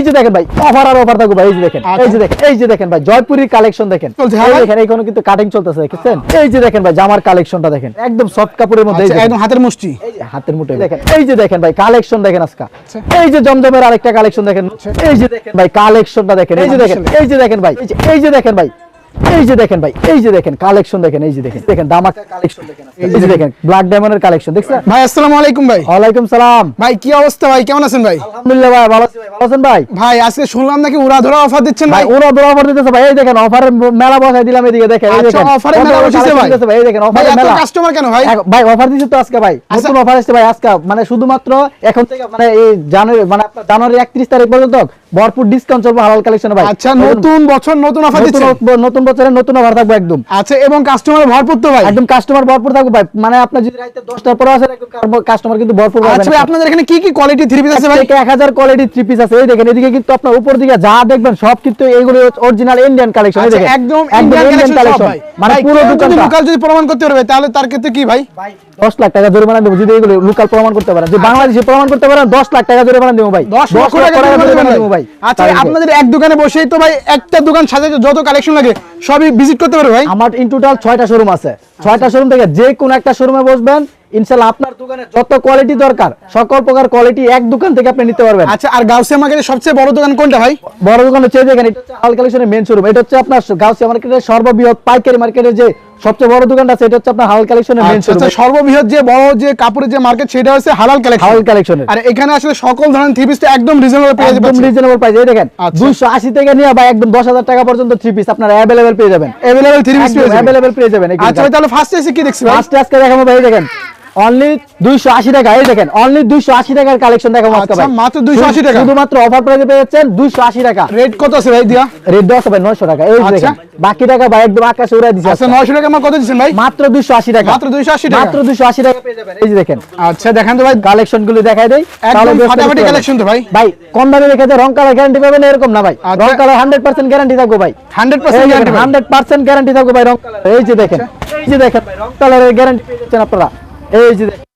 এই যে দেখেন ভাই অফার আর অফার থাকবে ভাই এই যে দেখেন আচ্ছা। এই যে দেখেন এই যে দেখেন ভাই জয়পুরি কালেকশন দেখেন হ্যাঁ? দেখেন এখানে কিন্তু কাটিং চলতেছে দেখেন এই যে দেখেন ভাই জামার কালেকশনটা দেখেন একদম সফট কাপড়ের মধ্যে আচ্ছা, একদম হাতের মুষ্টি এই যে হাতের মুঠে দেখেন এই যে দেখেন ভাই কালেকশন দেখেন আজকে আচ্ছা। এই যে জমজমের আরেকটা কালেকশন দেখেন এই যে দেখেন ভাই কালেকশনটা দেখেন এই যে দেখেন এই যে দেখেন ভাই এই যে- এই যে দেখেন ভাই এই যে দেখেন ভাই এই যে দেখেন কালেকশন দেখেন এই যে দেখেন দেখেন দামাকা কালেকশন দেখেন এই যে দেখেন। ব্ল্যাক ডায়মন্ডের কালেকশন দেখছেন? ভাই আসসালামু আলাইকুম ভাই। সালাম। ভাই কি অবস্থা ভাই? কেমন আছেন ভাই? আলহামদুলিল্লাহ ভাই ভালো আছি ভাই ভালো আছেন ভাই? ভাই আজকে শুনলাম নাকি উড়া ধরা অফার দিচ্ছেন ভাই ওরা দোয়া অফার দিতেছে ভাই এই দেখেন মেলা বসাই দিলাম এদিকে দেখেন এই আচ্ছা দেখেন। অফারে মেলা বসেছে ভাই। ভাই এই দেখেন মেলা। কাস্টমার কেন ভাই? ভাই অফার দিচ্ছে তো আজকে ভাই আচ্ছা। নতুন অফার আসছে ভাই আজকে মানে শুধুমাত্র এখন থেকে মানে এই জানুয়ারি মানে আপনার জানুয়ারি একত্রিশ তারিখ পর্যন্ত ভরপুর ডিসকাউন্ট চলবে হালাল কালেকশন ভাই। আচ্ছা নতুন বছর নতুন অফার দিচ্ছে নতুন বছরের নতুন অফার থাকবে একদম। আচ্ছা এবং কাস্টমার ভরপুর তো ভাই। একদম কাস্টমার ভরপুর থাকবে ভাই। মানে আপনার যদি রাইতে দশটার পরে আসেন একদম কাস্টমার কিন্তু ভরপুর পাবেন। আচ্ছা আপনাদের এখানে কি কি কোয়ালিটি থ্রি পিস আছে ভাই? থেকে এক হাজার কোয়ালিটি থ্রি পিস আছে। এই দেখেন এদিকে কিন্তু আপনার উপর দিকে যা দেখবেন সব কিন্তু এইগুলো অরিজিনাল ইন্ডিয়ান কালেকশন আচ্ছা, একদম ইন্ডিয়ান কালেকশন মানে পুরো দোকানটা। লোকাল যদি প্রমাণ করতে পারবে তাহলে তার ক্ষেত্রে কি ভাই? দশ লাখ টাকা জরিমানা দেবো। যদি এগুলো লোকাল প্রমাণ করতে পারেন যে বাংলাদেশে প্রমাণ করতে পারেন দশ লাখ টাকা জরিমানা দেবো ভাই। দশ লক্ষ টাকা জরিমানা দেবো ভাই। আচ্ছা আপনাদের এক দোকানে বসেই তো ভাই একটা দোকান সাজাতে যত কালেকশন লাগে সবই ভিজিট করতে পারবে ভাই? আমার ইন টোটাল ছয়টা শোরুম আছে। ছয়টা শোরুম থেকে যে কোনো একটা শোরুমে বসবেন ইনশাল্লাহ আপনার দোকানে যত কোয়ালিটি দরকার সকল প্রকার কোয়ালিটি এক দোকান থেকে আপনি নিতে পারবেন। আচ্ছা আর গাউসিয়া মার্কেটের সবচেয়ে বড় দোকান কোনটা ভাই? বড় দোকান হচ্ছে দেখেন এটা হচ্ছে আল কালেকশনের মেন শোরুম এটা হচ্ছে আপনার গাউসিয়া মার্কেটের সর্ববৃহৎ পাইকারি মার্কেটের যে সবচেয়ে বড় দোকানটা আছে এটা হচ্ছে আপনার হাল কালেকশনের মেন আচ্ছা শোরুম আচ্ছা, সর্ববৃহৎ যে বড় যে কাপড়ের যে মার্কেট সেটা হচ্ছে হালাল কালেকশন হাল কালেকশনের আর এখানে আসলে সকল ধরনের থ্রি পিসটা একদম রিজনেবল পেয়ে একদম যাবেন রিজনেবল প্রাইস এই দেখেন আচ্ছা। 280 থেকে নিয়ে বা একদম 10000 টাকা পর্যন্ত থ্রি পিস আপনারা अवेलेबल পেয়ে যাবেন अवेलेबल থ্রি পিস পেয়ে যাবেন अवेलेबल পেয়ে যাবেন আচ্ছা ভাই তাহলে ফার্স্ট এসে কি দেখছি ভাই ফার্স্ট আজকে দেখাবো ভাই এই দেখেন অনলি 280 টাকা এই দেখেন অনলি 280 টাকার কালেকশন দেখাবো আজকে আচ্ছা, ভাই। মাত্র 280 টাকা। শুধুমাত্র অফার প্রাইসে পেয়ে যাচ্ছেন 280 টাকা। রেট কত আছে ভাই দিয়া? রেট দেওয়া আছে 900 টাকা এই আচ্ছা। দেখেন বাকি টাকা ভাই একদম আকাশে উড়াই দিছে আচ্ছা 900 টাকা আমার কত দিচ্ছেন ভাই? মাত্র 280 টাকা। মাত্র 280 টাকা? মাত্র 280 টাকা পেয়ে যাবেন এই যে দেখেন। আচ্ছা দেখেন তো ভাই। কালেকশনগুলো দেখাই দেই একদম ফাটাফাটি কালেকশন তো ভাই। ভাই কম দামে রেখে দেয় রং কালার গ্যারান্টি পাবেন এরকম না ভাই। রং কালার 100% গ্যারান্টি থাকবে ভাই। 100% গ্যারান্টি ভাই। হান্ড্রেড পার্সেন্ট গ্যারান্টি থাকবে ভাই রং কালার এই যে দেখেন এই যে দেখেন রং কালারের গ্যারান্টি পেয়ে যাচ্ছেন আপনারা। এই যে দেখেন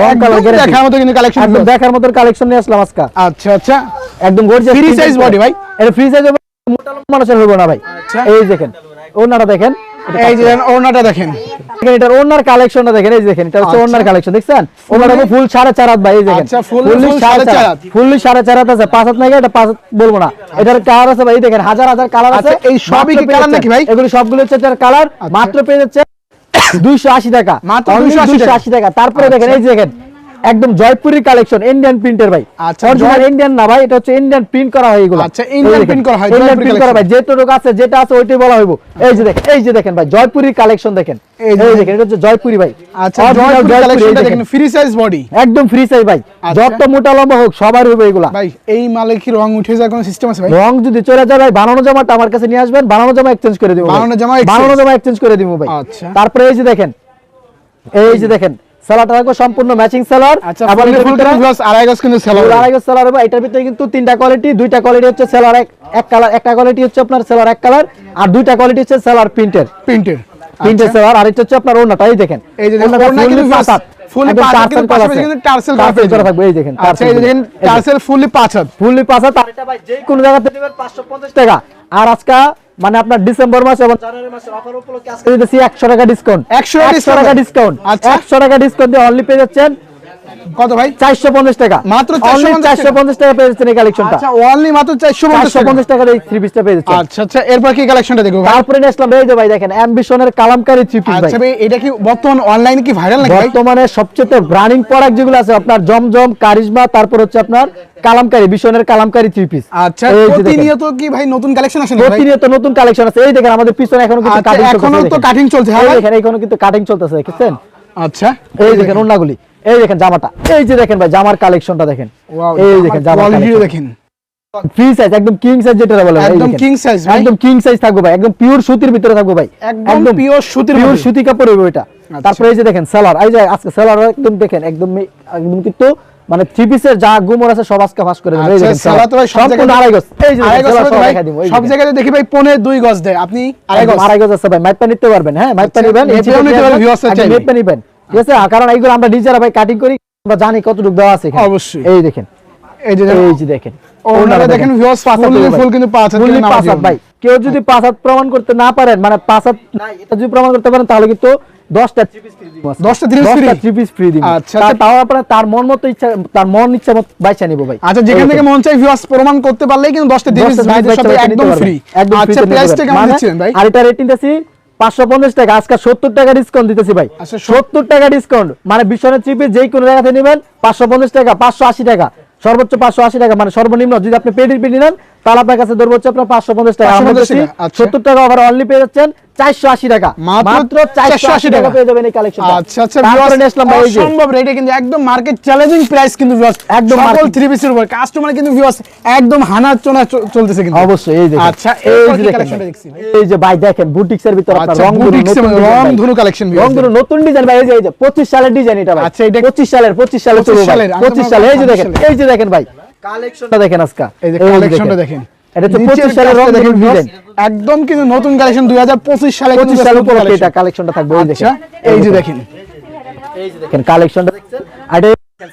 রং কালার একদম গ্যারান্টি দেখার মতো কিন্তু কালেকশন দেখার মতো কালেকশন নিয়ে আসলাম আজকে। আচ্ছা আচ্ছা। একদম গর্জিয়াস Free size body ভাই। এটা ফ্রি সাইজ মোটা মানুষের হবে না ভাই। আচ্ছা। এই দেখেন ওনারা দেখেন এই যে দেখেন, দেখেন। দেখেন এটার ওনার কালেকশনটা দেখেন এই দেখেন এটা হচ্ছে। ওনার কালেকশন দেখছেন? ওনার ফুল সাড়ে চার হাত ভাই এই দেখেন। সাড়ে চার হাত। ফুললি সাড়ে চার হাত আছে পাঁচ হাত নাকি এটা পাঁচ বলব না। এটার কালার আছে ভাই দেখেন হাজার হাজার কালার আছে। এই সবই কি মাত্র নাকি ভাই? এগুলো সবগুলো হচ্ছে এটার কালার মাত্র পেয়ে যাচ্ছে দুইশো আশি টাকা। মাত্র দুইশো আশি টাকা। 280 টাকা। তারপরে দেখেন এই যে দেখেন একদম জয়পুরি কালেকশন ইন্ডিয়ান প্রিন্টের ভাই। আচ্ছা, অরিজিনাল ইন্ডিয়ান না ভাই এটা হচ্ছে ইন্ডিয়ান প্রিন্ট করা হয় এগুলো। আচ্ছা, Indian print করা হয়, ইন্ডিয়ান প্রিন্ট করা। ভাই যেটুকু আছে যেটা আছে ওইটাই বলা হইব। এই যে দেখেন এই যে দেখেন ভাই জয়পুরি কালেকশন দেখেন। এই যে দেখেন এটা হচ্ছে জয়পুরি ভাই। আচ্ছা জয়পুরি, কালেকশনটা দেখেন। ফ্রি সাইজ বডি একদম ফ্রি সাইজ ভাই। আচ্ছা। যত মোটা লম্বা হোক সবার হবে এগুলা। ভাই এই মালে কি রং উঠে যায় কোনো সিস্টেম আছে ভাই? রং যদি চলে যায় ভাই বানানো জামাটা আমার কাছে নিয়ে আসবেন বানানো জামা এক্সচেঞ্জ করে দিব বানানো জামা বানানো জামা এক্সচেঞ্জ করে দিব ভাই। আচ্ছা। তারপরে এই যে দেখেন এই যে দেখেন সালাটা থাকবে সম্পূর্ণ ম্যাচিং সালোয়ার আচ্ছা ফুল ফুল ভিউয়ার্স আড়াই গজ কিন্তু সেল আড়াই গজ সালোয়ার হবে এটার ভিতরে কিন্তু তিনটা কোয়ালিটি দুইটা কোয়ালিটি হচ্ছে সেলার এক এক কালার একটা কোয়ালিটি হচ্ছে আপনার সেলার এক কালার আর দুইটা কোয়ালিটি হচ্ছে সেলার প্রিন্টের প্রিন্টের প্রিন্টের সেলার আর এটা হচ্ছে আপনার ওন্নাটাই দেখেন। এই যে দেখেন, ওন্নাটা ওড়না fully কিন্তু পাঁচ হাত। fully একদম পাঁচ হাত, টার্সেল কিন্তু করা পাশাপাশি আছে। কিন্তু টার্সেল করা টার্সেল পেয়ে করা যাবেন। থাকবে এই দেখেন আচ্ছা এই দেখেন টার্সেল ফুললি পাঁচ হাত পাঁচ আর এটা ভাই যে কোনো জায়গাতে নেবেন 550 টাকা। আর আজকে মানে আপনার ডিসেম্বর মাস এবং জানুয়ারি মাসের অফার উপলক্ষে আজকে দিতেছি 100 টাকা ডিসকাউন্ট 100 টাকা ডিসকাউন্ট আচ্ছা। 100 টাকা ডিসকাউন্ট দিয়ে অনলি পেয়ে যাচ্ছেন কত ভাই? 450 টাকা। মাত্র 450 450 টাকা। পেয়ে যাচ্ছেন এই কালেকশনটা আচ্ছা অনলি মাত্র 450 টাকা। 450 টাকা থ্রি পিসটা পেয়ে যাচ্ছেন। আচ্ছা আচ্ছা এরপর কি কালেকশনটা ভাই? তারপরে নিয়ে আসলাম এই যে ভাই দেখেন অ্যাম্বিশনের কালামকারী থ্রি পিস আচ্ছা ভাই এটা কি বর্তমান অনলাইনে কি ভাইরাল নাকি ভাই? বর্তমানে সবচেয়ে রানিং প্রোডাক্ট যেগুলো আছে আপনার জমজম কারিজমা তারপর হচ্ছে আপনার কালামকারী বিশনের কালামকারী থ্রি পিস আচ্ছা এই। প্রতিনিয়ত কি ভাই নতুন কালেকশন আসে প্রতিনিয়ত নতুন কালেকশন আছে। এই দেখেন আমাদের পিছনে এখনও কিন্তু আচ্ছা, কাটিং এখনও তো cutting চলছে, হ্যাঁ? দেখেন এখনও কিন্তু কাটিং চলতেছে দেখেছেন? আচ্ছা এই দেখেন ওন্নাগুলি এই দেখেন জামাটা। এই যে দেখেন ভাই জামার কালেকশনটা দেখেন। এই দেখেন জামার দেখেন। ফ্রি সাইজ একদম কিং সাইজ যেটা বলে একদম কিং সাইজ থাকবে ভাই একদম পিওর সুতির ভিতরে থাকবে ভাই। একদম সুতির পিওর সুতি কাপড় হবে এটা। আচ্ছা। তারপরে এই যে দেখেন সেলার এই যে আজকে সেলার একদম দেখেন একদম একদম কিন্তু মানে থ্রি পিসের যা গুমর আছে সব আজকে ফাঁস করে এই আচ্ছা দেখেন সালা তো ভাই সব জায়গায় আড়াই গজ। এই যে আড়াই দেখেন, গজ সেলার হবে তো সব ভাই দেখাই সব জায়গায় দেখি ভাই পনে দুই গজ দেয়। আপনি আড়াই গজ। আড়াই গজ আছে ভাই মাইপা নিতে পারবেন হ্যাঁ মাইপা নিতে পারবেন। নিবেন। ঠিক আছে? কারণ এইগুলো আমরা নিজেরা ভাই কাটিং করি আমরা জানি কতটুকু দেওয়া আছে অবশ্যই। এই দেখেন। এই যে এই যে দেখেন। ওনারা ভিউয়ার্স পাঁচ ফুল কিন্তু পাঁচ হাত। ভাই কেউ যদি পাঁচ হাত প্রমাণ করতে না পারেন মানে পাঁচ হাত নাই এটা যদি প্রমাণ করতে পারেন তাহলে কিন্তু দশটা ফ্রি দিব। আচ্ছা, আচ্ছা। তাও আপনার তার মন মতো ইচ্ছা তার মন ইচ্ছা মতো নিব ভাই। আচ্ছা যেখান থেকে মন চাই ভিউয়ার্স প্রমাণ করতে পারলেই কিন্তু দশটা একদম ফ্রি আচ্ছা প্রাইসটা কেমন মানে দিচ্ছেন ভাই। আর এটা রেটিং দিতেছি পাঁচশো পঞ্চাশ টাকা আজকে সত্তর টাকা ডিসকাউন্ট দিতেছি ভাই। আচ্ছা, সত্তর টাকা ডিসকাউন্ট মানে বিশ্বনাথ চিপে যেই কোনো জায়গাতে নেবেন পাঁচশো পঞ্চাশ টাকা পাঁচশো আশি টাকা সর্বোচ্চ পাঁচশো আশি টাকা মানে সর্বনিম্ন যদি আপনি পেডি পেডি নেন তাহলে আপনার কাছে ধরবো হচ্ছে আপনার পাঁচশো পঞ্চাশ টাকা। 550 আচ্ছা। সত্তর টাকা ওভার অনলি পেয়ে যাচ্ছেন চারশো আশি টাকা। মাত্র চারশো আশি টাকা। পেয়ে যাবেন এই কালেকশন আচ্ছা আচ্ছা আসলাম ভাই রেটে কিন্তু একদম মার্কেট চ্যালেঞ্জিং প্রাইস কিন্তু একদম সকল থ্রি পিসের উপর। কাস্টমার কিন্তু একদম হানা চোনা চলতেছে কিন্তু। অবশ্যই এই দেখেন। আচ্ছা, এই যে। দেখছি এই যে ভাই দেখেন বুটিক্সের ভিতর আপনার আচ্ছা। রংধনু collection viewers রংধনু নতুন ডিজাইন ভাই এই যে 25 সালের ডিজাইন এটা ভাই। আচ্ছা, এটা- 25 সালের 25 সালের 25 সালের, আমি তো 25 সালে এই যে দেখেন এই যে দেখেন ভাই। কালেকশনটা দেখেন আজকে। এই যে কালেকশনটা দেখেন। এটা নিচের 25 সালের রংধনু দেখেন ডিজাইন একদম কিন্তু নতুন কালেকশন 2025 সালে 25 সালের নতুন উপলক্ষে এটা কালেকশনটা থাকবে এই আচ্ছা দেখেন এই যে দেখেন। এই যে দেখেন। কালেকশনটা দেখছেন? আর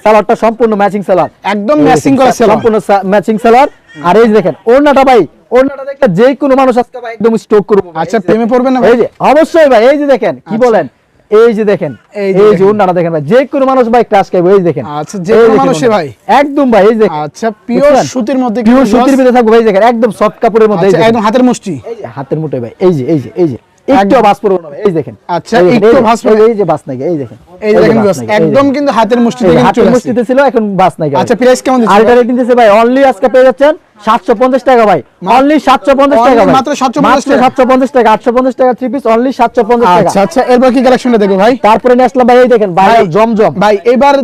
সালোয়ারটা সম্পূর্ণ ম্যাচিং সালোয়ার। একদম ম্যাচিং করা সেল সম্পূর্ণ ম্যাচিং সালোয়ার। আর এই যে দেখেন ওড়নাটা ভাই ওড়নাটা দেখলে যে কোনো মানুষ আজকে ভাই একদম স্টক করবে। আচ্ছা প্রেমে পড়বেন না ভাই? এই যে অবশ্যই ভাই এই যে দেখেন কি আচ্ছা। বলেন? এই যে দেখেন এই যে যে দেখেন। ভাই যে কোনো মানুষ ভাই ক্লাস খাইবে এই দেখেন আচ্ছা, যে কোনো মানুষে ভাই। একদম ভাই এই দেখেন আচ্ছা পিওর? সুতির মধ্যে পিওর সুতির ভিতরে থাকবে ভাই দেখেন একদম সফট কাপড়ের মধ্যে এই আচ্ছা একদম হাতের মুষ্টি এই যে হাতের মুঠোয় ভাই এই যে এই যে এই যে একটু ভাস পড়বে না এই দেখেন। আচ্ছা, একটু এই পড়বে। এই যে বাস নাই এই দেখেন। এই দেখেন বাস viewers, নাই, এই একদম কিন্তু হাতের মুষ্টিতে হাতের মুষ্টিতে ছিল এখন বাস নাই আচ্ছা প্রাইস কেমন দিচ্ছেন আর রেটিং দিতেছে ভাই অনলি আজকে পেয়ে যাচ্ছেন 750 টাকা ভাই। অনলি 750 টাকা ভাই। মাত্র 750 টাকা। 750 টাকা 850 টাকা থ্রি পিস অনলি 750 টাকা। আচ্ছা আচ্ছা এরপর কি কালেকশনটা দেখো ভাই? তারপরে নিয়ে আসলাম ভাই এই দেখেন ভাই ভাই, জমজম। ভাই এবার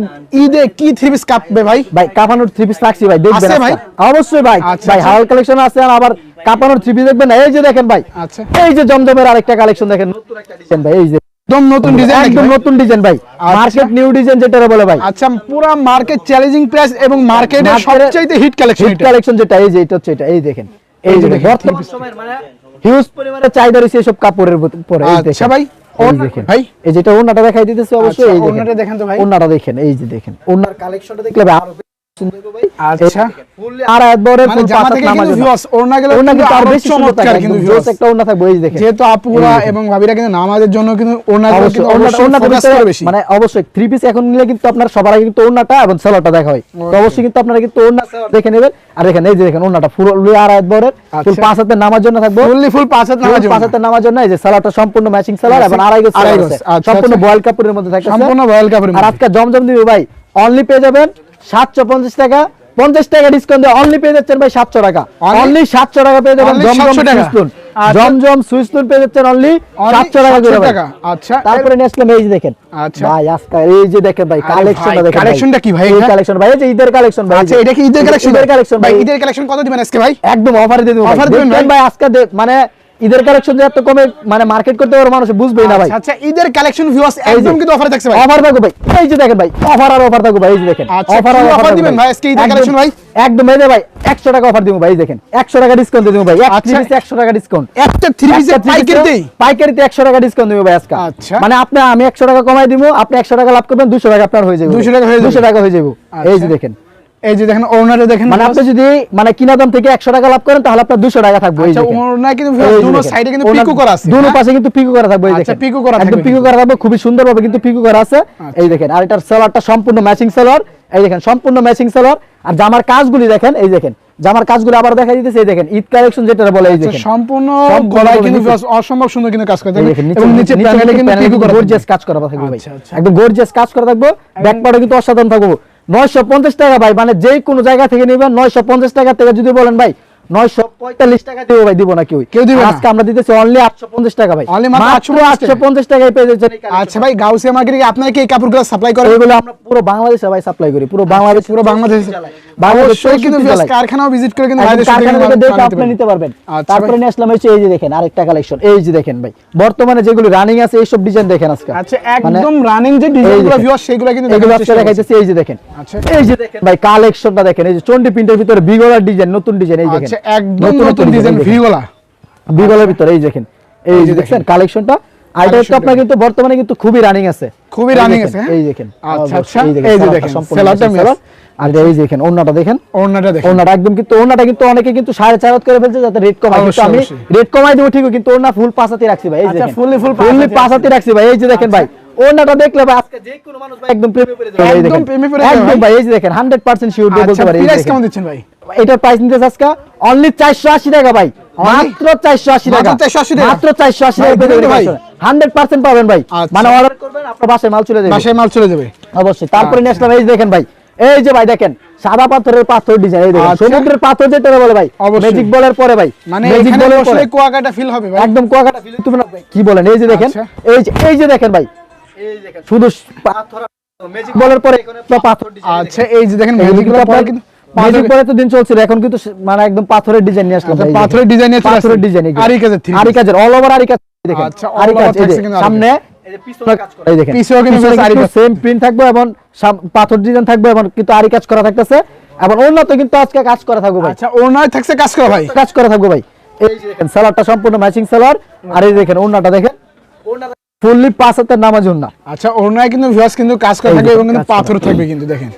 ঈদে কি থ্রি পিস কাটবে ভাই? ভাই কাপানোর থ্রি পিস রাখছি ভাই দেখবেন ভাই? অবশ্যই ভাই। ভাই। হাল কালেকশন আছে আর আবার কাপানোর থ্রি দেখবেন না? এই যে দেখেন ভাই। আচ্ছা। এই যে জমজমের আরেকটা কালেকশন দেখেন। নতুন একটা ডিজাইন ভাই এই যে। একদম নতুন ডিজাইন একদম নতুন ডিজাইন ভাই। মার্কেট নিউ ডিজাইন যেটা বলে ভাই। আচ্ছা পুরা মার্কেট চ্যালেঞ্জিং প্রাইস এবং মার্কেটের সবচাইতে হিট কালেকশন হিট কালেকশন যেটা এই যে এটা হচ্ছে এটা এই দেখেন। এই যে দেখেন বর্তমান সময়ের মানে হিউজ পরিমাণে চাহিদা রয়েছে এইসব কাপড়ের উপরে এই আচ্ছা দেখেন। ভাই, এই দেখেন। ভাই। এই যেটা ওন্নাটা দেখাই দিতেছে অবশ্যই আচ্ছা, এই ওড়নাটা দেখেন তো ভাই। ওন্নাটা দেখেন এই যে দেখেন। ওন্নার কালেকশনটা দেখলে ভাই আরও আচ্ছা। আর জামা পাঁচ থেকে কিন্তু viewers, ওড়না গেলে ওন্না কিন্তু কিন্তু আরও আরও বেশি সুন্দর থাকে কিন্তু কিন্তু একটা ওন্না থাকবে এই দেখেন। যেহেতু আপুরা এবং ভাবিরা কিন্তু নামাজের জন্য কিন্তু ওড়না অবশ্যই ওন্নাটা ওন্নাটা ফোকাস ভিতরে করে বেশি। মানে অবশ্যই থ্রি পিস এখন নিলে কিন্তু আপনার সবার আগে কিন্তু ওন্নাটা এবং সালোয়ারটা দেখা হয়। তো অবশ্যই। কিন্তু আপনারা কিন্তু ওন্না দেখে নেবেন। আর দেখেন এই যে দেখেন ওন্নাটা পুরো আর এক ফুল আচ্ছা। পাঁচ হাতে নামার জন্য থাকবে। ফুললি ফুল পাঁচ হাত পাঁচ হাতে নামার জন্য এই যে সালোয়ারটা সম্পূর্ণ ম্যাচিং সালোয়ার এবং আড়াই গজ আড়াই সালোয়ার গজ, আছে। আচ্ছা, সম্পূর্ণ আচ্ছা। বয়েল কাপড়ের মধ্যে থাকে সম্পূর্ণ বয়েল কাপড়ের আর আজকে জমজম দিবে ভাই অনলি পেয়ে যাবেন সাতশো পঞ্চাশ টাকা পঞ্চাশ টাকা ডিসকাউন্ট দিয়ে অনলি পেয়ে যাচ্ছেন ভাই সাতশো টাকা। অনলি সাতশো টাকা পেয়ে যাবেন জমজম সুইস্তুন আচ্ছা। জমজম সুইস্তুন পেয়ে যাচ্ছেন অনলি সাতশো টাকা করে 700 ভাই। টাকা। আচ্ছা। তারপরে নিয়ে আসলাম এই যে দেখেন। আচ্ছা। ভাই আজকে এই যে দেখেন ভাই কালেকশনটা দেখেন কালেকশনটা কি ভাই এই কালেকশন ভাই এই যে ঈদের কালেকশন ভাই। আচ্ছা এটা কি ঈদের কালেকশন ঈদের কালেকশন ভাই ঈদের কালেকশন কত দিবেন আজকে ভাই? একদম অফারে দিয়ে দেবো অফার দিবেন? ভাই? আজকে মানে ঈদের কালেকশন যে এত কমে মানে মার্কেট করতে পারো মানুষ বুঝবেই না ভাই। আচ্ছা, আচ্ছা ঈদের কালেকশন ভিউয়ার্স একদম কিন্তু অফারে থাকছে ভাই। অফার থাকবে ভাই। এই যে দেখেন ভাই অফার আর অফার থাকবে ভাই এই যে দেখেন। আচ্ছা, অফার আর অফার দিবেন ভাই। আজকে ঈদের collection ভাই? একদম এই ভাই 100 টাকা অফার দিব ভাই দেখেন। 100 টাকা ডিসকাউন্ট দিব ভাই। এক আচ্ছা। পিসে 100 টাকা ডিসকাউন্ট একটা থ্রি পাইকারিতে 100 টাকা ডিসকাউন্ট দিব ভাই আজকে। আচ্ছা। মানে আপনি আমি 100 টাকা কমাই দিব আপনি 100 টাকা লাভ করবেন 200 টাকা আপনার হয়ে যাবে। 200 টাকা হয়ে যাবে। 200 টাকা হয়ে যাবে। এই যে আচ্ছা। দেখেন। এই যে দেখেন ওনারে দেখেন মানে আপনি যদি মানে কিনা দাম থেকে 100 টাকা লাভ করেন তাহলে আপনার 200 টাকা থাকবে। আচ্ছা দেখেন। ওনা কিন্তু দেখেন। সাইডে কিন্তু পিকো করা আছে। দুনো হ্যাঁ? পাশে কিন্তু পিকো করা থাকবে এই আচ্ছা, পিকো করা একদম পিকো করা থাকবে সুন্দর ভাবে কিন্তু পিকো করা আছে। এই দেখেন আর এটার সালোয়ারটা সম্পূর্ণ ম্যাচিং সালোয়ার এই দেখেন সম্পূর্ণ ম্যাচিং সালোয়ার আর জামার কাজগুলি দেখেন এই দেখেন। জামার কাজগুলি আবার দেখা দিতেছে এই দেখেন ঈদ কালেকশন যেটা বলে এই আচ্ছা, দেখেন। সম্পূর্ণ গলায় কিন্তু অসম্ভব সুন্দর কিন্তু কাজ করে দেখেন এবং নিচে প্যানেলে কিন্তু পিকো করা গর্জিয়াস কাজ করা থাকবে ভাই। আচ্ছা, আচ্ছা। একদম গর্জিয়াস কাজ করা থাকবে। ব্যাক কিন্তু অসাধারণ থাকবে। 950 টাকা ভাই মানে যে কোনো জায়গা থেকে নেবেন 950 টাকা থেকে। যদি বলেন ভাই 945 টাকা দিব ভাই দিব না কেউ। কেউ দিবে আজকে আমরা দিতেছি অনলি 850 টাকা ভাই। মাত্র মাত্র 850 850 টাকায় পেয়ে যাচ্ছেন এই আচ্ছা ভাই গাউসিয়া মার্কেটে কি কি এই কাপড়গুলো সাপ্লাই করেন এগুলো আমরা পুরো বাংলাদেশে ভাই সাপ্লাই করি পুরো বাংলাদেশ পুরো বাংলাদেশ। বাংলাদেশ অবশ্যই কিন্তু কারখানাও ভিজিট করে কিন্তু ভাইদের সাথে কারখানা কিন্তু থেকে দেখে আপনি নিতে পারবেন। তারপরে নিয়ে আসলাম এই যে দেখেন আরেকটা কালেকশন এই যে দেখেন ভাই বর্তমানে যেগুলো রানিং আছে এইসব ডিজাইন দেখেন আজকে। আচ্ছা মানে একদম রানিং যে ডিজাইনগুলো দেখেন। সেগুলো কিন্তু এগুলো আজকে দেখাইতেছি এই যে দেখেন। আচ্ছা। এই যে দেখেন ভাই কালেকশনটা দেখেন এই যে চন্ডি প্রিন্টের ভিতরে বিগলার ডিজাইন নতুন ডিজাইন এই দেখেন। আচ্ছা একদম নতুন ডিজাইন ভিগুলা বিগলের ভিতরে এই দেখেন এই যে দেখেন। কালেকশনটা এটা আপনার কিন্তু বর্তমানে কিন্তু খুবই রানিং আছে খুবই দেখেন, আছে, হ্যাঁ? এই দেখেন আচ্ছা, আচ্ছা, এই যে দেখেন, match। সালোয়ার। আর এই যে দেখেন ওন্নাটা দেখেন ওড়নাটা দেখেন ওনাটা একদম কিন্তু ওনাটা কিন্তু অনেকে কিন্তু সাড়ে চার হাত করে ফেলছে যাতে রেট কমায় কিন্তু আমি রেট কমাই দেবো ঠিকই কিন্তু ওনা ফুল পাঁচাতে রাখছি ভাই এই যে আচ্ছা, দেখেন fully full ফুললি পাঁচাতে রাখছি ভাই এই যে দেখেন ভাই ওনাটা দেখলে ভাই আজকে যে কোনো মানুষ ভাই একদম প্রেমে পড়ে যাবে একদম প্রেমে পড়ে যাবে একদম ভাই। এই যে দেখেন 100% শিওর দিয়ে আচ্ছা বলতে পারি এই প্রাইস কেমন দিচ্ছেন ভাই এটার প্রাইস নিতেছে আজকে অনলি 480 টাকা ভাই। মাত্র 480 টাকা। মাত্র 480 টাকা? মাত্র 480 টাকা ভাই, পেয়ে যাবেন ভাই। ভাই 100% পাবেন ভাই। আচ্ছা। মানে অর্ডার করবেন আপনার বাসায় মাল চলে যাবে। বাসায় মাল চলে যাবে। অবশ্যই। তারপরে নেক্সট এই যে দেখেন ভাই। এই যে ভাই দেখেন সাদা পাথরের পাথর ডিজাইন এই দেখেন। আচ্ছা। সমুদ্রের পাথর যেটা বলে ভাই ম্যাজিক বলের পরে ভাই মানে ম্যাজিক বলের পরে। কুয়াকাটা ফিল হবে ভাই। একদম কুয়াকাটা ফিল তুমি কি বলেন? এই যে দেখেন আচ্ছা। এই যে এই যে দেখেন ভাই। এই দেখেন শুধু পাথর ম্যাজিক বলের পরে এখানে পাথর ডিজাইন আচ্ছা এই যে দেখেন ম্যাজিক বলের কিন্তু বলে তো দিন চলছিল এখন কিন্তু মানে একদম পাথরের ডিজাইন নিয়ে আসলাম। আচ্ছা, পাথরের ডিজাইন নিয়ে পাথরের ডিজাইন আরি কাজের আরি। কাজের অল ওভার আরি কাজ দেখেন আচ্ছা, আরি কাজ সামনে এই যে পিছনে কাজ করা। এই দেখেন পিছেও কিন্তু পিছনে বেশ আরি কিন্তু কাজ। সেম প্রিন্ট থাকবে এবং সাম- পাথর ডিজাইন থাকবে এবং কিন্তু আরি কাজ করা থাকতেছে। এবং অন্য তো কিন্তু আজকে কাজ করা থাকবে ভাই। আচ্ছা ওনার থাকছে কাজ করা ভাই। কাজ করা থাকবে ভাই। এই দেখেন সালোয়ারটা সম্পূর্ণ ম্যাচিং সালোয়ার। আর এই দেখেন ওন্নাটা দেখেন। ফুললি পাঁচ হাতের নামাজ ওন্না আচ্ছা ওনায় কিন্তু ভিউয়ার্স কিন্তু কাজ করা থাকবে এবং কিন্তু পাথর থাকবে কিন্তু দেখেন।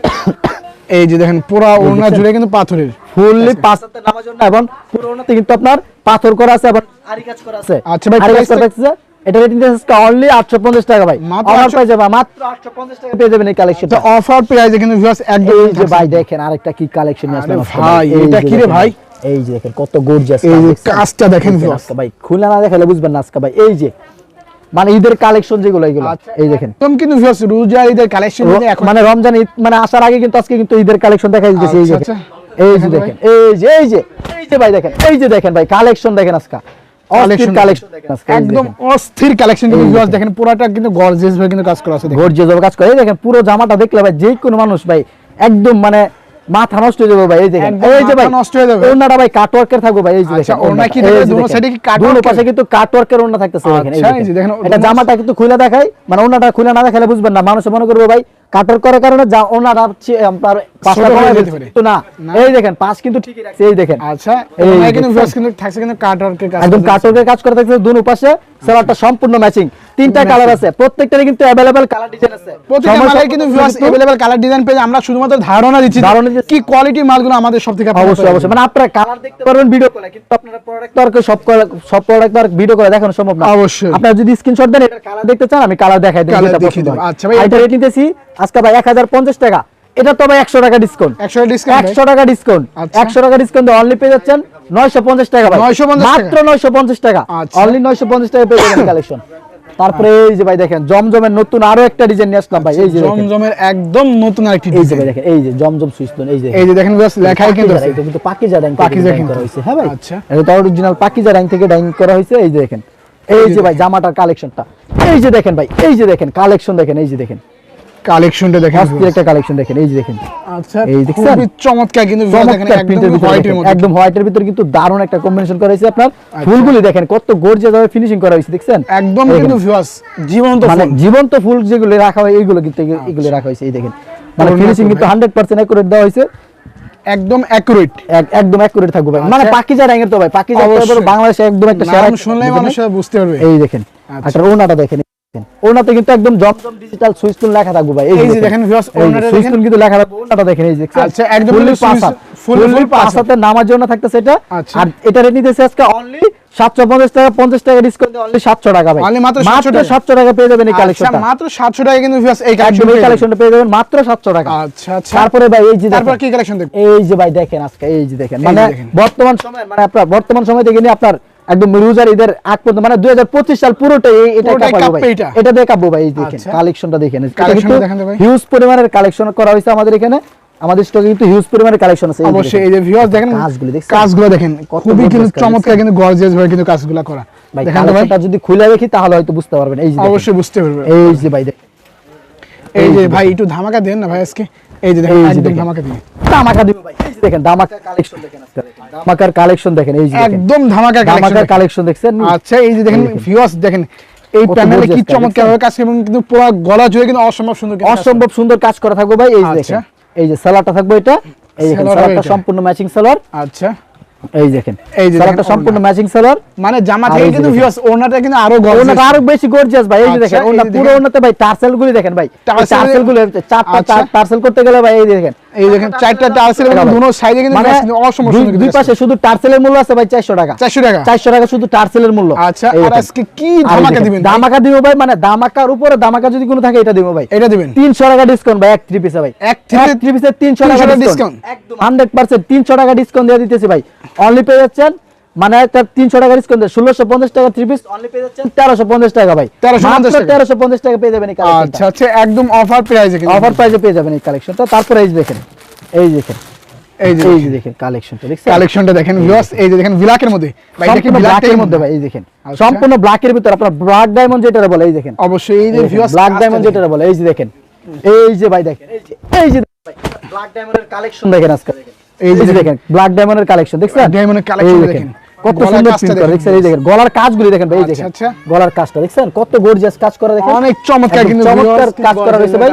এই যে দেখেন পুরো ওনা জুড়ে কিন্তু পাথরের। ফুললি পাঁচ হাতের নামাজ ওন্না এবং পুরো ওন্নাতে কিন্তু আপনার পাথর করা আছে এবং আরি কাজ করা আছে। আচ্ছা ভাই, আরি কাজ করা থাকছে এটা রেটিং দিচ্ছে অনলি 850 টাকা ভাই। অফার 800 পেয়ে যাবে মাত্র 850 টাকা পেয়ে যাবেন এই কালেকশনটা অফার প্রাইসে কিন্তু ভিউয়ার্স একদম এই যে ভাই দেখেন আরেকটা কি কালেকশন নিয়ে আসলাম ভাই, এটা কি রে ভাই? এই যে দেখেন কত গর্জিয়াস এই কাজটা দেখেন viewers। ভাই খুলে না দেখালে বুঝবেন না আজকে ভাই। এই যে মানে ঈদের কালেকশন যেগুলো এগুলো। আচ্ছা এই দেখেন। একদম কিন্তু রোজা ঈদের কালেকশন এখন মানে রমজান ঈদ মানে আসার আগে কিন্তু আজকে কিন্তু ঈদের কালেকশন দেখা দিতেছে এই যে আচ্ছা, দেখেন। আচ্ছা। এই যে দেখেন এই যে এই যে এই যে ভাই দেখেন এই যে দেখেন ভাই কালেকশন দেখেন আজকে। অস্থির কালেকশন দেখেন। আজকে একদম অস্থির কালেকশন কিন্তু দেখেন। পুরাটা কিন্তু গর্জিয়াস ভাবে কিন্তু কাজ করা আছে গর্জিয়াস ভাবে কাজ করে দেখেন পুরো জামাটা দেখলে ভাই যে কোনো মানুষ ভাই একদম মানে মাথা নষ্ট হয়ে যাবে ভাই এই দেখেন এই যে ভাই নষ্ট হয়ে যাবে। ওনাটা ভাই কাটওয়ার্কের থাকবে ভাই এই যে আচ্ছা, দেখেন ওড়না কি দেখেন দুনো সাইডে কি কাট দুনো পাশে কিন্তু কাট ওয়ার্কের ওনা থাকতেছে দেখেন আচ্ছা, দেখেন। এই যে দেখেন, এটা জামাটা কিন্তু খুলে দেখাই মানে ওনাটা খুলে না দেখালে বুঝবেন না মানুষ মনে করবে ভাই কাটওয়ার্ক করার কারণে যা ওনাটা হচ্ছে আপনার পাঁচটা ছোট হয়ে কমায় যেতে ফেলছে। পারে। কিন্তু না না। এই দেখেন পাঁচ কিন্তু ঠিকই রাখছে এই দেখেন আচ্ছা এই ওনায় কিন্তু দেখছেন? ভিউয়ার্স কিন্তু থাকছে কিন্তু কাট ওয়ার্কের কাজ একদম করা আছে। কাটওয়ার্কের কাজ করে থাকছে দুনো পাশে সালোয়ারটা সম্পূর্ণ ম্যাচিং তিনটা Matching। কালার আছে প্রত্যেকটারই কিন্তু अवेलेबल কালার ডিজাইন আছে প্রতিটা সময় মালের সাপেক্ষে কিন্তু ভিউয়ার্স কিন্তু- अवेलेबल কালার ডিজাইন পেয়ে আমরা শুধুমাত্র ধারণা দিচ্ছি যে ধারণা দিচ্ছি। কি কোয়ালিটি মালগুলো আমাদের সব থেকে আপনারা অবশ্যই পেয়ে অবশ্যই মানে আপনারা কালার দেখতে পারবেন ভিডিও কলে কিন্তু আপনারা প্রোডাক্ট আর সব করে- সব প্রোডাক্ট আর ভিডিও করে দেখানো সম্ভব না অবশ্যই। আপনারা যদি স্ক্রিনশট দেন এটা কালার দেখতে চান আমি কালার দেখাই দেব Colour যেটা দেখিয়ে পছন্দ দেবো। হয়। আচ্ছা ভাই, আর এটা রেট নিতেছি আজকে ভাই 1050 টাকা এটা তো ভাই 100 টাকা ডিসকাউন্ট 100 ডিসকাউন্ট 100 টাকা ডিসকাউন্ট আচ্ছা। 100 টাকা ডিসকাউন্ট অনলি পেয়ে যাচ্ছেন 950 টাকা ভাই 950 টাকা? মাত্র 950 টাকা আচ্ছা। অনলি 950 টাকা পেয়ে যাবেন কালেকশন তারপরে এই যে ভাই দেখেন জমজমের নতুন আরও একটা ডিজাইন নিয়ে আসলাম ভাই এই যে জমজমের একদম নতুন আরেকটি এই যে ডিজাইন দেখেন এই যে জমজম সুইস্টোন এই যে এই যে দেখেন ভিউয়ার্স লেখাই কিন্তু আছে কিন্তু পাকিজা ডাইং পাকিজা। করা হয়েছে হ্যাঁ ভাই আচ্ছা। এটা তো অরিজিনাল পাকিজা ডাইং থেকে ডাইং করা হয়েছে এই যে দেখেন এই যে ভাই জামাটার কালেকশনটা এই যে দেখেন ভাই এই যে দেখেন কালেকশন দেখেন এই যে দেখেন কালেকশনটা দেখেন অস্থির একটা কালেকশন দেখেন এই যে দেখেন। আচ্ছা এই দেখছেন? চমৎকার কিন্তু দেখেন একদম হোয়াইটের মধ্যে। একদম হোয়াইটের ভিতরে কিন্তু দারুণ একটা কম্বিনেশন করা হয়েছে আপনার। আচ্ছা। ফুলগুলি দেখেন কত গর্জিয়াস ভাবে ফিনিশিং করা হয়েছে দেখছেন? একদম কিন্তু ভিউয়ার্স জীবন্ত মানে ফুল। জীবন্ত ফুল যেগুলো রাখা হয় এইগুলো কিন্তু এগুলো- এগুলো রাখা হয়েছে এই দেখেন। মানে ফিনিশিং কিন্তু 100% অ্যাকুরেট দেওয়া হয়েছে। একদম অ্যাকুরেট এক- একদম অ্যাকুরেট থাকবে ভাই। মানে আচ্ছা। পাকিজা এর তো ভাই পাকিজা। বাংলাদেশে একদম একটা সেরা নাম শুনলেই মানুষ বুঝতে পারবে। এই দেখেন। আচ্ছা। আচ্ছা ওনাটা দেখেন। ওনাতে কিন্তু একদম জমজম ডিজিটাল সুইচটুন লেখা থাকবে ভাই এই যে দেখেন দেখেন। সুইচটুন কিন্তু লেখা থাকবে ওনাটা দেখেন এই যে আচ্ছা, একদম সুইচ- হাতের নামার জন্য থাকতেছে এটা। আচ্ছা। আর এটা রেট নিতেছে আজকে অনলি 750 টাকা 50 টাকা ডিসকাউন্ট অনলি 700 টাকা ভাই। মাত্র 700 টাকা। পেয়ে যাবেন এই আচ্ছা কালেকশনটা মাত্র 700 টাকা কিন্তু ভিউয়ার্স এই কালেকশনটা পেয়ে যাবেন। মাত্র 700 টাকা। আচ্ছা আচ্ছা। তারপরে ভাই এই যে তারপর কি কালেকশন দেখব? এই যে ভাই দেখেন আজকে এই যে দেখেন। মানে বর্তমান সময় মানে আপনার বর্তমান সময় থেকে নিয়ে আপনার একদম রোজার ঈদের আগ পর্যন্ত মানে 2025 সাল পুরোটাই এটা কাপাবো ভাই। এটা। দিয়ে কাপবো ভাই দেখেন আচ্ছা। কালেকশনটা দেখেন। কিন্তু দেখেন। হিউজ পরিমাণের কালেকশন করা হয়েছে আমাদের এখানে। আমাদের স্টকে কিন্তু হিউজ পরিমাণের কালেকশন আছে অবশ্যই এই যে ভিউয়ার্স দেখেন কাজগুলো দেখছেন? কাজগুলো দেখেন খুবই কিন্তু চমৎকার কিন্তু গর্জিয়াস ভাবে কিন্তু কাজগুলো করা। ভাই দেখেন কালেকশনটা যদি খুলে দেখি তাহলে হয়তো বুঝতে পারবেন। এই যে অবশ্যই বুঝতে পারবে এই যে ভাই দেখেন। এই যে ভাই একটু ধামাকা দেন না ভাই আজকে? এই যে দেখেন একদম। ধামাকা দিবে ধামাকা দিবে ভাই। এই যে দেখেন ধামাকা কালেকশন দেখেন ধামাকার কালেকশন দেখেন এই যে একদম ধামাকা ধামাকার কালেকশন কালেকশন দেখছেন? আচ্ছা এই যে দেখেন। ভিউয়ার্স দেখেন। এই প্যানেলে কি চমৎকার ভাবে কাজ এবং কিন্তু পুরো গলা জুড়ে কিন্তু অসম্ভব সুন্দর। অসম্ভব সুন্দর কাজ করা থাকবে ভাই এই যে আচ্ছা। দেখেন। এই যে সালোয়ারটা থাকবে এটা। এই। সম্পূর্ণ ম্যাচিং সালোয়ার। আচ্ছা। এই দেখেন এই যে একটা সম্পূর্ণ। ম্যাচিং সালোয়ার মানে জামা থেকে কিন্তু ভিউয়ার্স ওনাটা কিন্তু আরও গর্জিয়াস ওনাটা আরও বেশি গর্জিয়াস ভাই এই যে আচ্ছা, দেখেন ওনা পুরো ওনাতে ভাই টার্সেল গুলি দেখেন ভাই। টার্সেল- গুলো চারটা আচ্ছা। টার্সেল করতে গেলে ভাই এই দেখেন। এই দেখেন চারটা টার্সেল এবং ভাই। দুনো সাইডে কিন্তু মানে viewers অসম দুই- পাশে শুধু টার্সেলের মূল্য আছে ভাই 400 টাকা। 400 টাকা। 400 টাকা শুধু টার্সেলের মূল্য। আচ্ছা আর আজকে কি ধামাকা দিবেন ধামাকা দিব ভাই মানে ধামাকার উপরে ধামাকা যদি কোনো থাকে এটা দিব ভাই। এটা দিবেন? 300 টাকা ডিসকাউন্ট ভাই এক থ্রি পিসে ভাই। এক থ্রি পিসে 300 300 টাকা ডিসকাউন্ট। একদম 100% 300 টাকা ডিসকাউন্ট দিয়ে দিতেছি ভাই। অনলি পেয়ে যাচ্ছেন মানে একটা 300 টাকা ডিসকাউন্ট 1650 টাকা থ্রি পিস অনলি পেয়ে যাচ্ছেন 1350 টাকা ভাই 1350 টাকা। 1350 টাকা পেয়ে যাবেন আচ্ছা আচ্ছা একদম অফার প্রাইসে অফার প্রাইসে পেয়ে যাবেন এই কালেকশনটা তারপরে এই দেখেন এই দেখেন এই যে এই যে দেখেন কালেকশনটা দেখছেন কালেকশনটা দেখেন ভিউয়ার্স এই যে দেখেন ব্ল্যাকের মধ্যে ভাই এটা কি সম্পূর্ণ ব্ল্যাকের মধ্যে ভাই এই দেখেন আচ্ছা। সম্পূর্ণ ব্ল্যাকের ভিতর আপনার ব্ল্যাক ডায়মন্ড যেটা বলে এই দেখেন অবশ্যই এই যে ভিউয়ার্স ব্ল্যাক ডায়মন্ড যেটা বলে এই যে দেখেন এই যে ভাই দেখেন এই যে এই ব্ল্যাক ডায়মন্ডের কালেকশন দেখেন আজকে দেখেন এই যে দেখেন ব্ল্যাক ডায়মন্ডের কালেকশন দেখছেন collection এই দেখেন। কত সুন্দর প্রিন্ট করা। দেখছেন এই দেখেন গলার কাজগুলি দেখেন ভাই এই আচ্ছা, দেখেন আচ্ছা। গলার কাজটা দেখছেন? কত গর্জিয়াস কাজ করা দেখেন? অনেক চমৎকার কিন্তু চমৎকার কাজ করা রয়েছে ভাই।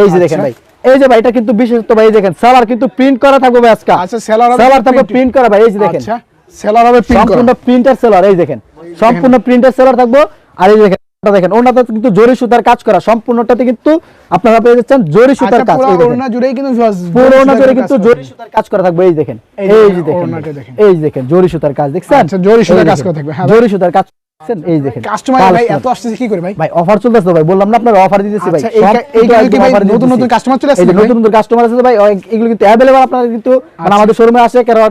এই যে দেখেন আচ্ছা। ভাই এই যে ভাই এটা কিন্তু বিশেষত ভাই দেখেন সেলার কিন্তু প্রিন্ট করা থাকবে ভাই আজকে। আচ্ছা, সেলার হবে সালার থাকবে প্রিন্ট করা ভাই এই যে দেখেন। আচ্ছা সেলার হবে প্রিন্ট সম্পূর্ণ প্রিন্টার সেলার এই দেখেন। সম্পূর্ণ প্রিন্টার সেলার থাকব। আর এই দেখেন দেখেন ওনাতে কিন্তু জরি সুতার কাজ করা সম্পূর্ণটাতে কিন্তু আপনারা পেয়ে যাচ্ছেন জরি সুতার আচ্ছা কাজ পুরো ওড়না জুড়েই কিন্তু পুরো ওনা জুড়ে কিন্তু জরি সুতার কাজ করা থাকবে এই দেখেন এই যে দেখেন এই যে দেখেন জরি সুতার কাজ দেখছেন? আচ্ছা, জরি সুতার কাজ করা থাকবে, হ্যাঁ। জরি সুতার কাজ এই দেখেন কাস্টমার ভাই এত আসছে কি করে ভাই? ভাই অফার চলতেছে ভাই বললাম না আপনার অফার দিতেছি ভাই আচ্ছা, এই কা- ভাই নতুন নতুন চলে আসছে কাস্টমার আছে ভাই এগুলো কিন্তু আপনারা কিন্তু মানে আচ্ছা। আমাদের শোরুমে আসে কারণ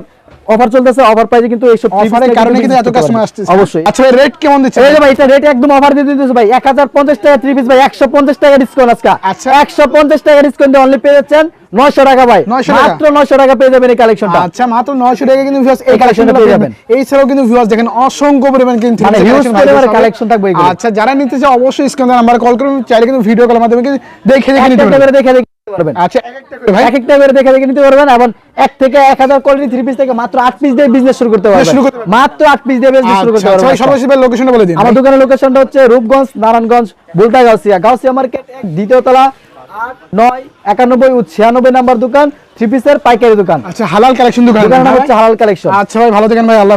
অফার চলতেছে অফার প্রাইসে কিন্তু এইসব অফারের কারণে কিন্তু এত কাস্টমার আসছে অবশ্যই। আচ্ছা রেট কেমন দিচ্ছে এই যে ভাই এটা রেট একদম অফার দিয়ে দিতেছে ভাই। 1050 টাকা থ্রি পিস ভাই 150 টাকা ডিসকাউন্ট আজকে। আচ্ছা। 150 টাকা ডিসকাউন্ট অনলি পেয়ে যাচ্ছেন 900 টাকা ভাই। মাত্র 900 টাকা পেয়ে যাবেন এই কালেকশনটা আচ্ছা মাত্র 900 টাকা কিন্তু ভিউয়ার্স এই কালেকশনটা পেয়ে যাবেন। এই ছাড়াও কিন্তু ভিউয়ার্স দেখেন অসংখ্য পরিমাণ কিন্তু মানে পরিমাণে হবে। collection থাকবে আচ্ছা যারা নিতে চায় অবশ্যই স্ক্রিনে নাম্বার কল করুন চাইলে কিন্তু ভিডিও কলের মাধ্যমে দেখে দেখে নিতে পারবেন। দেখে দেখে পারবেন। আচ্ছা এক একটা করে। ভাই এক একটা করে দেখে দেখে নিতে পারবেন এবং এক থেকে এক হাজার কোয়ালিটি থ্রি পিস থেকে মাত্র আট পিস দিয়ে বিজনেস শুরু করতে পারবেন। শুরু করতে পারবেন। মাত্র আট পিস দিয়ে বিজনেস শুরু করতে আচ্ছা আচ্ছা ভাই পারবেন সর্বশেষ লোকেশনটা বলে দিন। আমার দোকানের লোকেশনটা হচ্ছে রূপগঞ্জ নারায়ণগঞ্জ বুলতা গাউসিয়া। গাউসিয়া মার্কেট এক দ্বিতীয় তলা নয় একানব্বই ও ছিয়ানব্বই নাম্বার দোকান থ্রি পিসের পাইকারি দোকান। আচ্ছা হালাল কালেকশন দোকান? হচ্ছে হালাল কালেকশন আচ্ছা ভাই ভালো থাকেন ভাই আল্লাহ